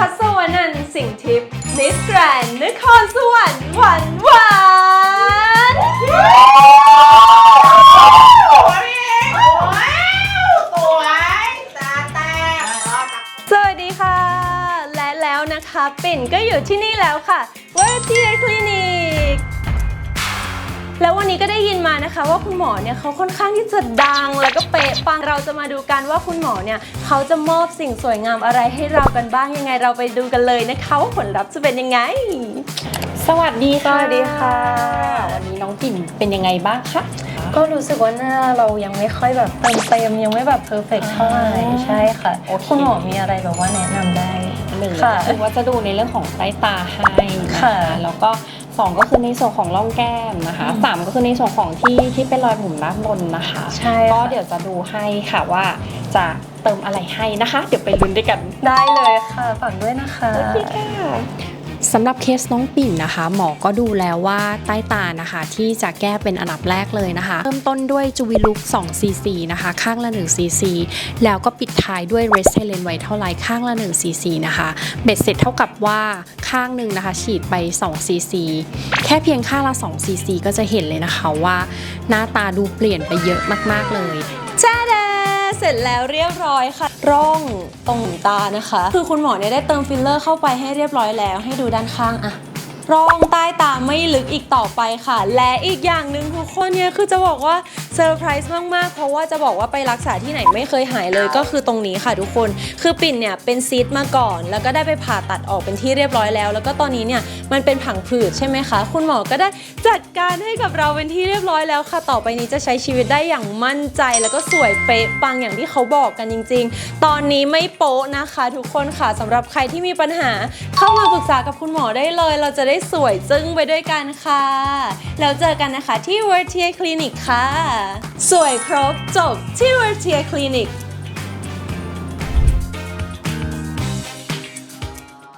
พัสวนันท์สิงห์ทิพย์มิสแกรนนครสวรรค์หวานหวานสวัสดีค่ะ และแล้วนะคะ ปิ่นก็อยู่ที่นี่แล้วค่ะวอร์ทีคลินิก แล้ววันนี้ก็ได้ยินมานะคะว่าคุณหมอเนี่ยเขาค่อนข้างที่จะดังแล้วก็เป๊ะปังเราจะมาดูกันว่าคุณหมอเนี่ยเขาจะมอบสิ่งสวยงามอะไรให้เรากันบ้างยังไงเราไปดูกันเลยนะคะว่าผลลัพธ์จะเป็นยังไง สวัสดีค่ะ สวัสดีค่ะ วันนี้น้องปิ่นเป็นยังไงบ้างคะ ก็รู้สึกว่าหน้าเรายังไม่ค่อยแบบเต็มเต็มยังไม่แบบเพอร์เฟกเท่าไหร่ใช่ค่ะ โอเค คุณหมอมีอะไรแบบว่าแนะนำได้ หนึ่งค่ะก็คือว่าจะดูในเรื่องของใต้ตาให้นะค่ะ คะแล้วก็ สองก็คือในส่วนของร่องแก้มนะคะสามก็คือในส่วนของที่ที่เป็นรอยบุ๋มด้านบนนะคะ ใช่ก็ค่ะเดี๋ยวจะดูให้ค่ะว่าจะเติมอะไรให้นะคะ เดี๋ยวไปลุ้นด้วยกันได้เลยค่ะฝากด้วยนะคะ สำหรับเคสน้องปิ่นนะคะ หมอก็ดูแล้วว่าใต้ตานะคะ ที่จะแก้เป็นอันดับแรกเลยนะคะ เริ่มต้นด้วยจูวิลุก2 cc นะคะ ข้างละ1 cc แล้วก็ปิดท้ายด้วยเรสเทเลนไวท์เท่าไลท์ข้างละ1 cc นะคะเบ็ดเสร็จเท่ากับว่าข้างหนึ่งนะคะ ฉีดไป2 cc แค่เพียงข้างละ2 cc ก็จะเห็นเลยนะคะว่า หน้าตาดูเปลี่ยนไปเยอะมาก ๆ เลยจ้าดา ร็จแล้วเรียบร้อยค่ะ ร่องตรงหูตานะคะ คือคุณหมอเนี่ยได้เติมฟิลเลอร์เข้าไปให้เรียบร้อยแล้ว ให้ดูด้านข้างอะร่องใต้ตาไม่ลึกอีกต่อไปค่ะ และอีกอย่างหนึ่งทุกคนเนี่ยคือจะบอกว่า เซอร์ไพรส์มากๆ เพราะว่าจะบอกว่าไปรักษาที่ไหนไม่เคยหายเลยก็คือตรงนี้ค่ะทุกคน คือปิ่นเนี่ยเป็นซีดมาก่อน แล้วก็ได้ไปผ่าตัดออกเป็นที่เรียบร้อยแล้ว แล้วก็ตอนนี้เนี่ยมันเป็นผังผืดใช่ไหมคะ คุณหมอก็ได้จัดการให้กับเราเป็นที่เรียบร้อยแล้วค่ะ ต่อไปนี้จะใช้ชีวิตได้อย่างมั่นใจ แล้วก็สวยเป๊ะปังอย่างที่เขาบอกกันจริง ๆ ตอนนี้ไม่โป๊ะนะคะ ทุกคนค่ะสำหรับใครที่มีปัญหา เข้ามาปรึกษากับคุณหมอได้เลย เราจะได้สวยจึ้งไปด้วยกันค่ะ แล้วเจอกันนะคะที่ w o r t i e r Clinic ค่ะสวยครบจบที่เวอร์เทียคลินิก